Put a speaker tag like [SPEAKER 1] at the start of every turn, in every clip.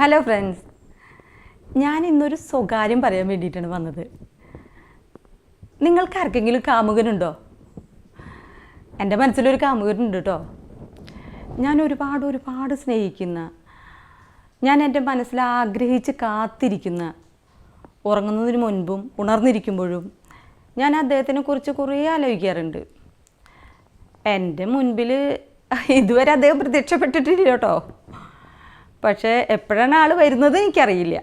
[SPEAKER 1] Hello friends ഞാൻ ഇന്നൊരു സ്വകാര്യം പറയാൻ വേണ്ടിയിട്ടാണ് വന്നത്. നിങ്ങൾക്ക് ആർക്കെങ്കിലും കാമുകനുണ്ടോ? എന്റെ മനസ്സിലൊരു കാമുകനുണ്ട് കേട്ടോ. ഞാൻ ഒരുപാട് ഒരുപാട് സ്നേഹിക്കുന്ന ഞാൻ എന്റെ മനസ്സിൽ ആഗ്രഹിച്ച് കാത്തിരിക്കുന്ന ഉറങ്ങുന്നതിന് മുൻപും ഉണർന്നിരിക്കുമ്പോഴും ഞാൻ അദ്ദേഹത്തിനെ കുറിച്ച് കുറേ ആലോചിക്കാറുണ്ട്. എന്റെ മുൻപിൽ ഇതുവരെ അദ്ദേഹം പ്രത്യക്ഷപ്പെട്ടിട്ടില്ല കേട്ടോ. പക്ഷേ എപ്പോഴാണ് ആൾ വരുന്നത് എനിക്കറിയില്ല.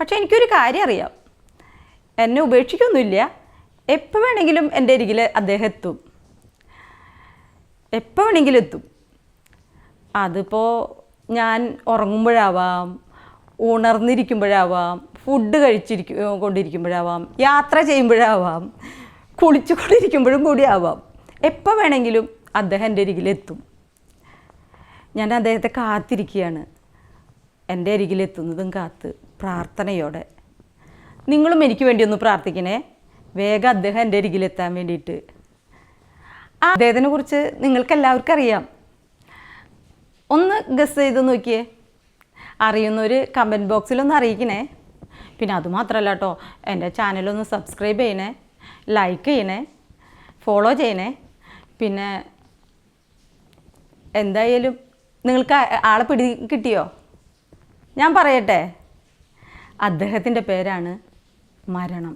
[SPEAKER 1] പക്ഷേ എനിക്കൊരു കാര്യം അറിയാം. എന്നെ ഉപേക്ഷിക്കൊന്നുമില്ല. എപ്പോൾ വേണമെങ്കിലും എന്റെ അരികിൽ അദ്ദേഹം എത്തും. എപ്പോൾ വേണമെങ്കിലും എത്തും. അതിപ്പോൾ ഞാൻ ഉറങ്ങുമ്പോഴാവാം ഉണർന്നിരിക്കുമ്പോഴാവാം ഫുഡ് കഴിച്ചിരിക്കും കൊണ്ടിരിക്കുമ്പോഴാവാം യാത്ര ചെയ്യുമ്പോഴാവാം കുളിച്ചു കൊണ്ടിരിക്കുമ്പോഴും കൂടി ആവാം. എപ്പോൾ വേണമെങ്കിലും അദ്ദേഹം എന്റെ അരികിലെത്തും ഞാൻ അദ്ദേഹത്തെ കാത്തിരിക്കുകയാണ്. എന്റെ അരികിലെത്തുന്നതും കാത്ത് പ്രാർത്ഥനയോടെ. നിങ്ങളും എനിക്ക് വേണ്ടി ഒന്ന് പ്രാർത്ഥിക്കണേ. വേഗം അദ്ദേഹം എന്റെ അരികിലെത്താൻ വേണ്ടിയിട്ട്. ആ അദ്ദേഹത്തിനെ കുറിച്ച് നിങ്ങൾക്ക് എല്ലാവർക്കും അറിയാം. ഒന്ന് ഗസ് ചെയ്ത് നോക്കിയേ. അറിയുന്നൊരു കമന്റ് ബോക്സിലൊന്ന് അറിയിക്കണേ. പിന്നെ അതുമാത്രമല്ല കേട്ടോ എന്റെ ചാനലൊന്ന് സബ്സ്ക്രൈബ് ചെയ്യണേ. ലൈക്ക് ചെയ്യണേ. ഫോളോ ചെയ്യണേ. പിന്നെ എന്തായാലും നിങ്ങൾക്ക് ആളെ പിടി കിട്ടിയോ? ഞാൻ പറയട്ടെ? അദ്ദേഹത്തിന്റെ പേരാണ് മരണം.